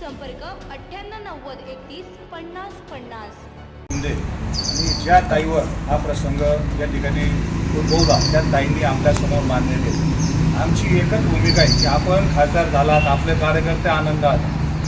संपर्क अठ्ठ्याण्णव नव्वद एकतीस पन्नास पन्नास. शिंदे. आणि ज्या ताईवर हा प्रसंग या ठिकाणी उद्भवला त्या ताईंनी आमच्यासमोर मान्य केलं. आमची एकच भूमिका आहे की आपण खासदार झालात आपले कार्यकर्ते आनंदात.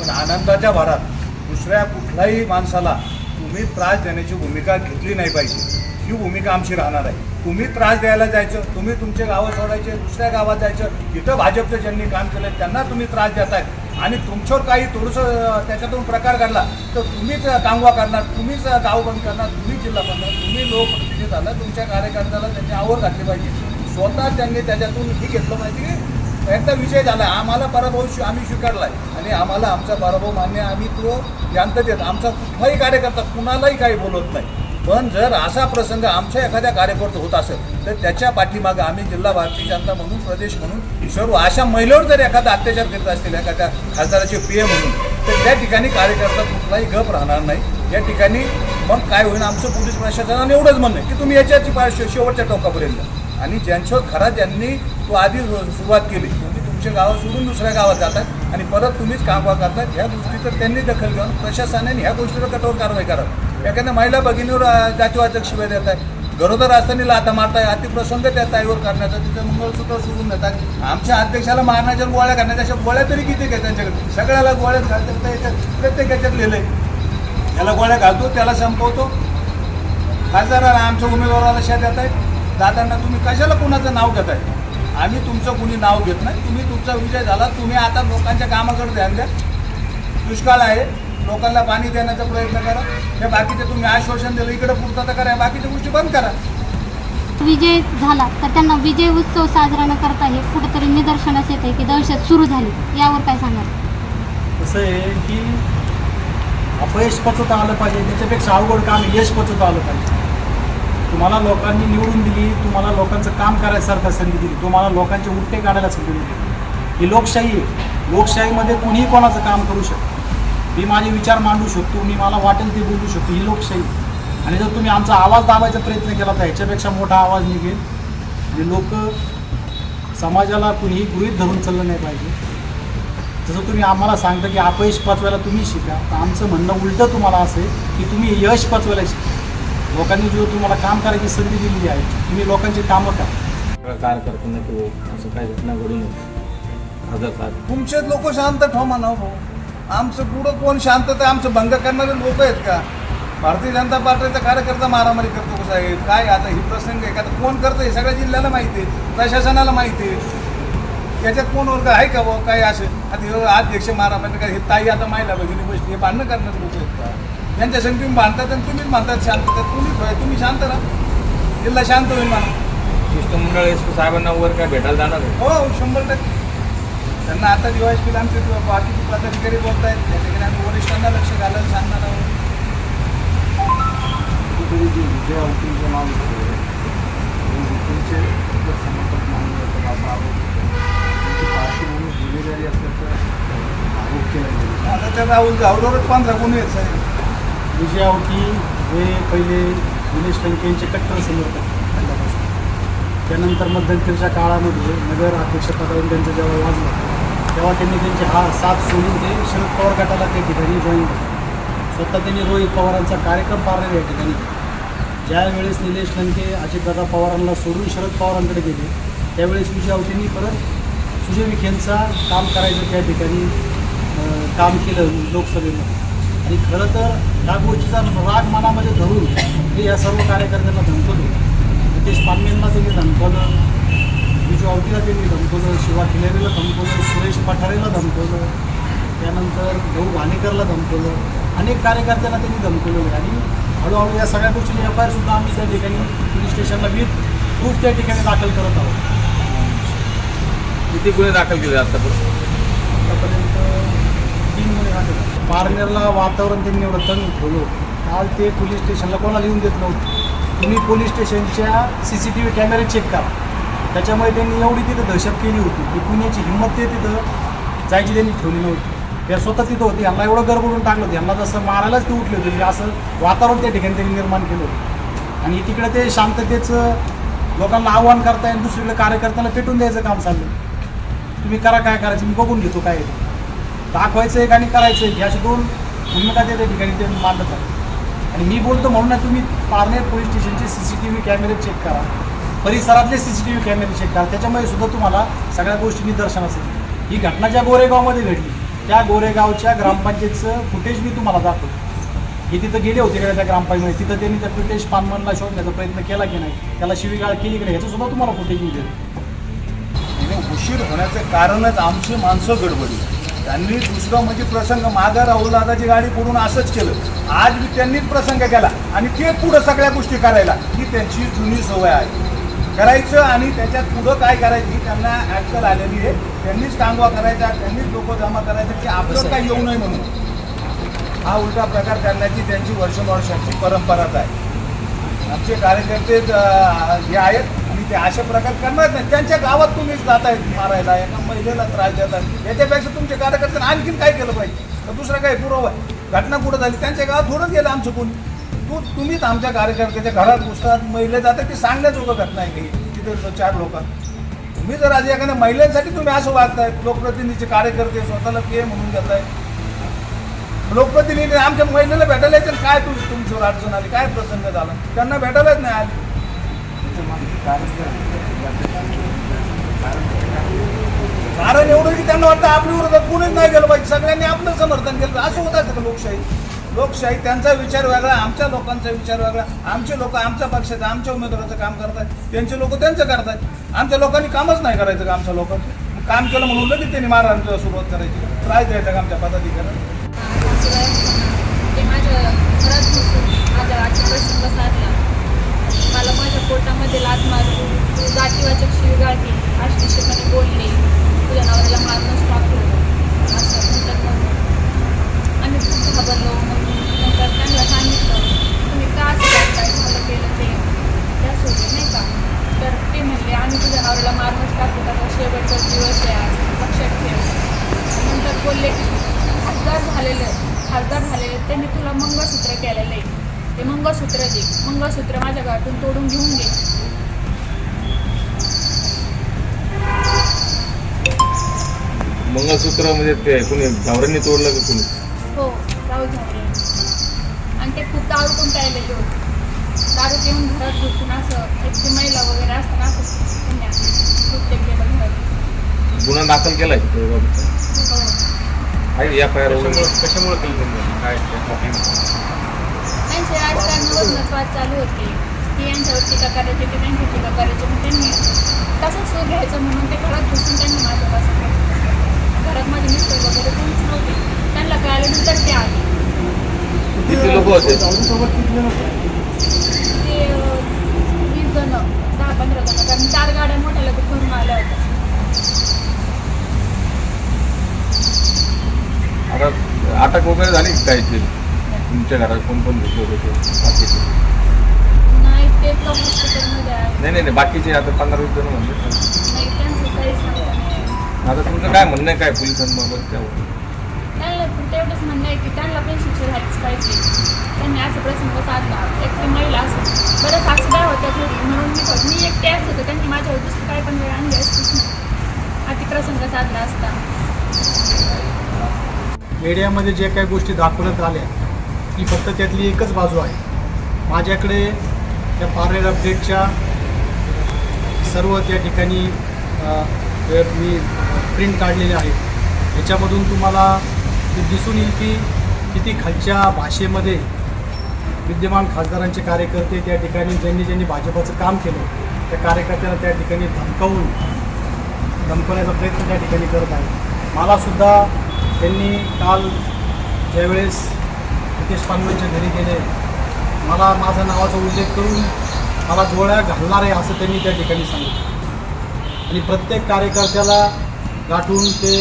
पण आनंदाच्या भरात दुसऱ्या कुठल्याही माणसाला तुम्ही त्रास देण्याची भूमिका घेतली नाही पाहिजे. ही भूमिका आमची राहणार आहे. तुम्ही त्रास द्यायला जायचं तुम्ही तुमचे गावं सोडायचे दुसऱ्या गावात जायचं इथं भाजपचं ज्यांनी काम केलं त्यांना तुम्ही त्रास देताय आणि तुमच्यावर काही थोडंसं त्याच्यातून प्रकार घडला तर तुम्हीच कांगवा करणार तुम्हीच गाव बंद करणार तुम्हीच जिल्हा बंद करणार तुम्ही लोकप्रतिनिधी झाला तुमच्या कार्यकर्त्याला त्यांची आवड घातली पाहिजे. स्वतः त्यांनी त्याच्यातून हे घेतलं पाहिजे की एकदा विजय झाला आम्हाला पराभव शि आम्ही स्वीकारलाय. आणि आम्हाला आमचा पराभव मान्य आम्ही तो यांत देत आमचा कुठलाही कार्यकर्ता कुणालाही काही बोलत नाही. पण जर असा प्रसंग आमच्या एखाद्या कार्यकर्ता होत असेल तर त्याच्या पाठीमागं आम्ही जिल्हा भारतीय जनता म्हणून प्रदेश म्हणून सर्व अशा महिलेवर जर एखादा अत्याचार करीत असतील एखाद्या खासदाराचे पी म्हणून तर त्या ठिकाणी कार्यकर्ता कुठलाही गप राहणार नाही. या ठिकाणी मग काय होईल आमचं पोलीस प्रशासनाने एवढंच म्हणणं की तुम्ही याच्याची शेवटच्या टोकापर्यंत आणि ज्यांच्यावर खरा ज्यांनी तो आधी सुरुवात केली तुम्ही तुमच्या गावात सोडून दुसऱ्या गावात जातात आणि परत तुम्हीच कामवा करतात ह्या गोष्टीचं त्यांनी दखल घेऊन प्रशासनाने ह्या गोष्टीवर कठोर कारवाई करावी एखाद्या महिला भगिनीवर जातीवाचक शिवाय देत आहे. गरोदर असताना आता मारताय अतिप्रसंग त्या ताईवर करण्याचा तिचं मंगळसूत्र सोडून देतात आमच्या अध्यक्षाला मारण्याच्या गोळ्या करण्याच्या अशा गोळ्या तरी किती काय त्यांच्याकडे? सगळ्याला गोळ्या घालतात तर याच्यात प्रत्येक याच्यात लिहिलंय. याला गोळ्या घालतो त्याला संपवतो. खासदाराला आमच्या उमेदवाराला शा देत आहे दादांना तुम्ही कशाला कुणाचं नाव घेत आहे? आम्ही तुमचं कुणी नाव घेत नाही. तुम्ही तुमचा विजय झाला. तुम्ही आता लोकांच्या कामाकडे ध्यान द्या. दुष्काळ आहे. लोकांना पाणी देण्याचा प्रयत्न करा. हे बाकीचे तुम्ही आश्वासन दिलं इकडे पूर्तता करा या बाकीच्या गोष्टी बंद करा. विजय झाला तर त्यांना विजय उत्सव साजरा न करता हे कुठेतरी निदर्शनास येते की दहशत सुरू झाली. यावर काय सांगाल? कसं आहे की अपयश पचवता आलं पाहिजे त्याच्यापेक्षा अवघड काम यश पचवता आलं पाहिजे. तुम्हाला लोकांनी निवडून दिली तुम्हाला लोकांचं काम करायसारखं संधी दिली तुम्हाला लोकांचे उलटे काढायला संधी दिली. ही लोकशाही आहे. लोकशाहीमध्ये कोणीही कोणाचं काम करू शकतो मी माझे विचार मांडू शकतो मी मला वाटेल ते बोलू शकतो ही लोकशाही. आणि जर तुम्ही आमचा आवाज दाबायचा प्रयत्न केला तर ह्याच्यापेक्षा मोठा आवाज निघेल. आणि लोक समाजाला कुणीही गृहीत धरून चाललं नाही पाहिजे. जसं तुम्ही आम्हाला सांगता की अपयश पचवायला तुम्ही शिका तर आमचं म्हणणं उलटं तुम्हाला असं आहे की तुम्ही यश पचवायला शिका. लोकांनी जो तुम्हाला काम करायची संधी दिलेली आहे तुम्ही लोकांची कामं करा. कार्यकर्त्यांना किंवा असं काही घटना घडून तुमचे लोक शांत ठेवा म्हणा भाऊ. आमचं पुढं कोण शांतता आमचं भंग करणारे लोक आहेत का? भारतीय जनता पार्टीचा कार्यकर्ता मारामारी करतो कसं आहे काय आता ही प्रसंग आहे का? आता कोण करतं हे सगळ्या जिल्ह्याला माहिती आहे प्रशासनाला माहिती आहे. याच्यात कोण वर्ग आहे का बुवा? काय असेल आता हे अध्यक्ष मारामारी का हे ताई आता महिला भगिनी बसली हे भांडणं करणारे लोक आहेत का? यांच्या संग तुम्ही बांधतात आणि तुम्हीच बांधतात शांतता तुम्ही ठेवा, तुम्ही शांत राहा. जिल्हा शांत होईल म्हणा. शिष्टमंडळ साहेबांना वर काय भेटायला जाणार हो शंभर टक्के. त्यांना आता दिवाळी केलं आमचे बाकीचे पदाधिकारी बोलत आहेत त्या ठिकाणी आम्ही वरिष्ठांना लक्ष घालायला सांगणार आहोत. विजय अवतींचं नाव घेतलं विजयचे समर्थक मानले जातात असा आरोप होतो. त्यांची पार्श्वभूमी गुन्हेगारी असल्याचं आरोप केला गेला. आता त्या राहुल गावडोरच पंधरा गुन्हे आहेत साहेब. विजय अवती हे पहिले दिनेश लंके यांचे कट्टर समर्थक. त्यानंतर मध्यंतरीच्या काळामध्ये नगर अध्यक्षपदावरून त्यांचं जेव्हा वाजलं तेव्हा त्यांनी त्यांचे हा साथ सोडून ते शरद पवार गटाला त्या ठिकाणी जॉईन केलं. स्वतः त्यांनी रोहित पवारांचा कार्यक्रम पारलेला या ठिकाणी. ज्यावेळेस निलेश लंके अजितदादा पवारांना सोडून शरद पवारांकडे गेले त्यावेळेस विजय अवतींनी परत सुजय विखेंचा काम करायचं त्या ठिकाणी काम केलं लोकसभेमध्ये. आणि खरं तर या गोष्टीचा राग मनामध्ये धरून ते या सर्व कार्यकर्त्यांना धमकवलं नितेश पानवेंना त्यांनी धमकवलं. विजू अवतीला त्यांनी धमकवलं शिवा खिलेरीला धमकवलं सुरेश पठारेला धमकवलं त्यानंतर भाऊ भाणेकरला धमकवलं अनेक कार्यकर्त्यांना त्यांनी धमकवलं. आणि हळूहळू या सगळ्या गोष्टींनी एफ आय सुद्धा आम्ही त्या ठिकाणी पोलीस स्टेशनला विथ प्रूफ त्या ठिकाणी दाखल करत आहोत. किती गुन्हे दाखल केले आतापर्यंत? आतापर्यंत तीन गुन्हे झाले. पारनेरला वातावरण त्यांनी एवढं तंग ठेवलं. आज ते पोलीस स्टेशनला कोणाला येऊन देत नव्हतं? तुम्ही पोलीस स्टेशनच्या सी सी टी व्ही कॅमेरे चेक करा. त्याच्यामुळे त्यांनी एवढी तिथं दहशत केली होती. की पुण्याची हिंमत ते तिथं जायची त्यांनी ठेवली नव्हती त्या स्वतः तिथं होती. यांना एवढं गरबडून टाकलं होतं. यांना जसं मारायलाच ते उठले होते. म्हणजे असं वातावरण त्या ठिकाणी त्यांनी निर्माण केलं होतं. आणि तिकडे ते शांततेचं लोकांना आव्हान करताय आणि दुसरीकडे कार्यकर्त्यांना पेटून द्यायचं काम चाललं तुम्ही करा काय करायचं? मी बघून घेतो काय दाखवायचं एक आणि करायचं एक. अशी दोन भूमिका त्या त्या ठिकाणी ते मांडत आहे आणि मी बोलतो म्हणून तुम्ही पारनेर पोलीस स्टेशनचे सी सी टी व्ही कॅमेरे चेक करा. परिसरातले सी सी टी व्ही कॅमेरे चेक करा. त्याच्यामध्ये सुद्धा तुम्हाला सगळ्या गोष्टी निदर्शनास येतील. ही घटना ज्या गोरेगावमध्ये घडली त्या गोरेगावच्या ग्रामपंचायतचं फुटेज मी तुम्हाला दाखवतो. हे तिथं गेले होते का त्या ग्रामपंचायत तिथं त्यांनी त्या फुटेज पानमनला शोधण्याचा प्रयत्न केला की नाही त्याला शिवीगाळ केली की नाही याचंसुद्धा तुम्हाला फुटेज मिळेल उशीर होण्याचं कारणच आमची माणसं गडबडी त्यांनी दुसरं म्हणजे प्रसंग मागं राहुल दादाची गाडी पुढून असंच केलं. आज मी त्यांनीच प्रसंग केला आणि ते पुढं सगळ्या गोष्टी करायला. ही त्यांची जुनी सवय आहे. करायचं आणि त्याच्यात पुढं काय करायची ही त्यांना ॲक्टर आलेली आहे. त्यांनीच टांगवा करायचा त्यांनीच लोक जमा करायचं की आपलं काही येऊ नये म्हणून. हा उलटा प्रकार करण्याची त्यांची वर्षानुवर्षांची परंपराच आहे. आमचे कार्यकर्ते हे आहेत आणि ते अशा प्रकार करणार नाही त्यांच्या गावात तुम्हीच जातायत मारायला एका महिलेला त्रास देतात याच्यापेक्षा तुमच्या कार्यकर्त्यांनी आणखीन काय केलं पाहिजे? तर दुसरं काही पुरावा आहे. घटना कुठं झाली? त्यांच्या गावात थोडंच गेलं आमचं कोणी. तू तुम्हीच आमच्या कार्यकर्त्याच्या घरात घुसतात महिले जातात ती सांगण्याजोगं घटना आहे काही. तिथे चार लोक. तुम्ही जर आज एखाद्या महिलांसाठी तुम्ही असं वागताय लोकप्रतिनिधीचे कार्यकर्ते स्वतःला पे म्हणून घेताय. लोकप्रतिनिधी आमच्या महिलेला भेटायला येतील. काय तुम तुमच्यावर अडचण आली? काय प्रसंग झाला? त्यांना भेटायलाच नाही आली. कारण एवढं की त्यांना वाटतं आपली विरोधात कुणीच नाही गेलं पाहिजे. सगळ्यांनी आपलं समर्थन केलं असं होत असतं लोकशाही लोकशाही त्यांचा विचार वेगळा आमच्या लोकांचा विचार वेगळा. आमचे लोक आमच्या पक्षाचं आमच्या उमेदवाराचं काम करतात त्यांचे लोक त्यांचं करतात आमच्या लोकांनी कामच नाही करायचं का आमच्या लोकांचं? काम केलं म्हणून लगेच त्यांनी मारहाणीला सुरुवात करायची. त्रास द्यायचा का आमच्या पदाधिकाऱ्यांना? ते माझ्या घरात घुसून माझ्या आजचा प्रसंग साधला मला माझ्या पोटामध्ये लात मारून तू जातीवाचक शिवगाळ केली आश्लेषपणे बोलले. तुझ्या नवऱ्याला मारूनच टाकलं असं नंतर मग आम्ही खूप घाबरलो. मग नंतर त्यांना सांगितलं तुम्ही का असं करताय? झालं केलं ते. त्यासोबत नाही का तर ते म्हणले आम्ही तुझ्या नवऱ्याला मारूनच टाकू त्याचा शेवटचा दिवस आहे आज लक्षात ठेव. नंतर बोलले की खासदार झालेलं खासदार झालेले त्यांनी तुला मंगळसूत्र केलेलं. आहे ते मंगळसूत्र दे. मंगळसूत्र माझ्या तोडून घेऊन घे. मंगळसूत्र म्हणजे ते कुणी गावरांनी तोडलं का कुणी? हो राहू झाले आणि ते खूप दारू पण प्यायलेले होते. दारू पिऊन घरात घुसून असं एक ती महिला वगैरे असताना असं घरात गुन्हा दाखल केलाय हो. आहे कशामुळे केलं काय त्यांचे वाद चालू होते. की यांच्यावर टीका करायची की त्यांची टीका करायची मग त्यांनी तसंच सूर घ्यायचं म्हणून ते घरात घुसून त्यांनी माझ्यापासून घरात माझे मिस्टर वगैरे कोणीच नव्हते. त्यांना कळाल्यानंतर ते आले. किती लोक होते? वीस जण दहा पंधरा जण. कारण चार गाड्या मोठ्या आल्या होत्या. आता अटक वगैरे झाली काय ते तुमच्या घरात कोण कोण घेतले होते बाकीचे? नाही ते तर हॉस्पिटलमध्ये आहे नाही नाही नाही बाकीचे आता पंधरा वीस जण म्हणले नाही त्यांचं काहीच सांगता नाही. आता तुमचं काय म्हणणं आहे काय पोलिसांबाबत त्यावर त्यांना पण तेवढंच म्हणणं आहे की त्यांना पण शिक्षा झालीच पाहिजे. त्यांनी आज प्रसंग साधला. एक महिला असं बरं सासूबाई होत्या घरी म्हणून मी फक्त मी एकटे असत होते त्यांनी माझ्यावर दुसरी काय पण वेळ आणली असतीच नाही अति प्रसंग साधला असता. मीडियामध्ये जे काही गोष्टी दाखवण्यात आल्या ती फक्त त्यातली एकच बाजू आहे. माझ्याकडे त्या पार्लर अपडेटच्या सर्व त्या ठिकाणी मी प्रिंट काढलेले आहेत. त्याच्यामधून तुम्हाला ते दिसून येईल की किती खालच्या भाषेमध्ये विद्यमान खासदारांचे कार्यकर्ते त्या ठिकाणी ज्यांनी ज्यांनी भाजपाचं काम केलं त्या कार्यकर्त्याला त्या ठिकाणी धमकावून धमकवण्याचा प्रयत्न त्या ठिकाणी करत आहे मलासुद्धा त्यांनी काल ज्यावेळेस नितेश पांडवांच्या घरी गेले मला माझा नावाचा उल्लेख करून मला डोळ्या घालणार आहे असं त्यांनी त्या ठिकाणी सांगितलं. आणि प्रत्येक कार्यकर्त्याला गाठून ते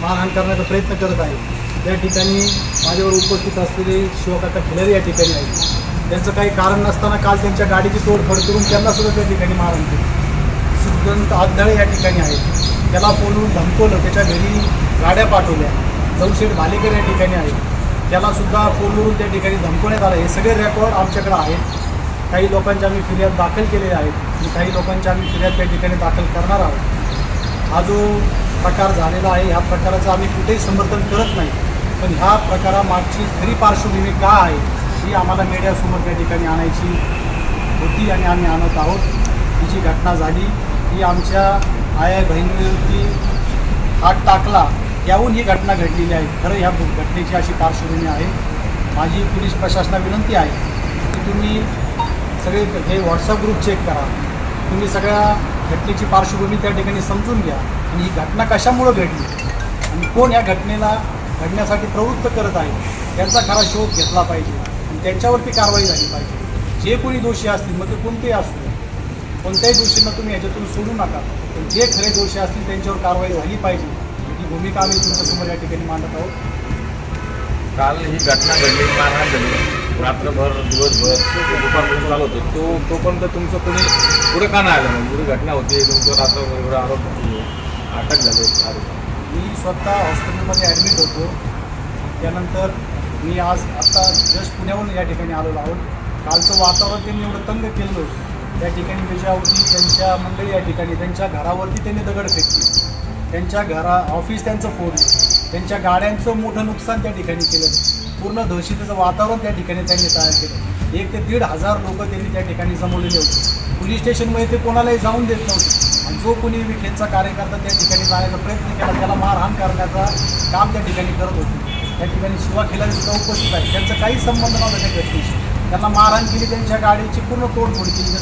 मारहाण करण्याचा प्रयत्न करत आहे. त्या ठिकाणी माझ्यावर उपस्थित असलेले शिवकाका खिलारी या ठिकाणी आहेत. त्यांचं काही कारण नसताना काल त्यांच्या गाडीची तोडफोड करून त्यांना सुद्धा त्या ठिकाणी मारहाण केली. सुगंत आगधळे या ठिकाणी आहेत त्याला बोलवून धमकवलं त्याच्या घरी गाड्या पाठवल्या. चौशेठ भालेकर या ठिकाणी आहेत. त्यालासुद्धा फोनवरून त्या ठिकाणी धमकवण्यात आलं. हे सगळे रेकॉर्ड आमच्याकडे आहेत. काही लोकांच्या आम्ही फिर्याद दाखल केलेल्या आहेत. आणि काही लोकांच्या आम्ही फिर्याद त्या ठिकाणी दाखल करणार आहोत. हा जो प्रकार झालेला आहे. ह्या प्रकाराचं आम्ही कुठेही समर्थन करत नाही. पण ह्या प्रकारामागची खरी पार्श्वभूमी का आहे ही आम्हाला मीडियासमोर त्या ठिकाणी आणायची होती आणि आम्ही आणत आहोत. ही जी घटना झाली. ही आमच्या आया बहिणीवरती हात टाकला. याहून ही घटना घडलेली आहे. खरं ह्या घटनेची अशी पार्श्वभूमी आहे. माझी पोलीस प्रशासना विनंती आहे की तुम्ही सगळे हे व्हॉट्सअप ग्रुप चेक करा. तुम्ही सगळ्या घटनेची पार्श्वभूमी त्या ठिकाणी समजून घ्या. आणि ही घटना कशामुळं घडली? आणि कोण या घटनेला घडण्यासाठी प्रवृत्त करत आहे? याचा खरा शोध घेतला पाहिजे. आणि त्यांच्यावरती कारवाई झाली पाहिजे. जे कोणी दोषी असतील मग ते कोणतेही असू दे कोणत्याही दोषींना तुम्ही याच्यातून सोडू नका. पण जे खरे दोषी असतील त्यांच्यावर कारवाई झाली पाहिजे. ही भूमिका आम्ही तुमच्यासमोर या ठिकाणी मांडत आहोत. काल ही घटना घडली मारहाण झाली. रात्रभर दिवसभर दुपारपर्यंत चालू होतं. तो तोपर्यंत तुमचं कोणी पुढे का नाही आलं? म्हणजे घटना होती तुमचं रात्रभर एवढा आरोप अटक झाले मी स्वतः हॉस्पिटलमध्ये ॲडमिट होतो. त्यानंतर मी आज आत्ता जस्ट पुण्याहून या ठिकाणी आलेलो आहोत. कालचं वातावरण त्यांनी एवढं तंग केलं. होतं त्या ठिकाणी त्याच्यावरती त्यांच्या मंडळी या ठिकाणी त्यांच्या घरावरती त्यांनी दगड फेकली. त्यांच्या घरा ऑफिस त्यांचं फोडलं. त्यांच्या गाड्यांचं मोठं नुकसान त्या ठिकाणी केलं. पूर्ण दहशतीचं वातावरण त्या ठिकाणी त्यांनी तयार केलं. एक ते दीड हजार लोक त्यांनी त्या ठिकाणी जमवलेले होते. पोलीस स्टेशनमध्ये ते कोणालाही जाऊन देत नव्हते. जो कोणी विखेंचा कार्यकर्ता त्या ठिकाणी जाण्याचा प्रयत्न केला त्याला मारहाण करण्याचा काम त्या ठिकाणी करत होते. त्या ठिकाणी शिवा खिलारी सुद्धा उपस्थित आहे. त्यांचा काही संबंध नव्हता त्या घटनेशी त्यांना मारहाण केली त्यांच्या गाडीची पूर्ण तोडफोड केली.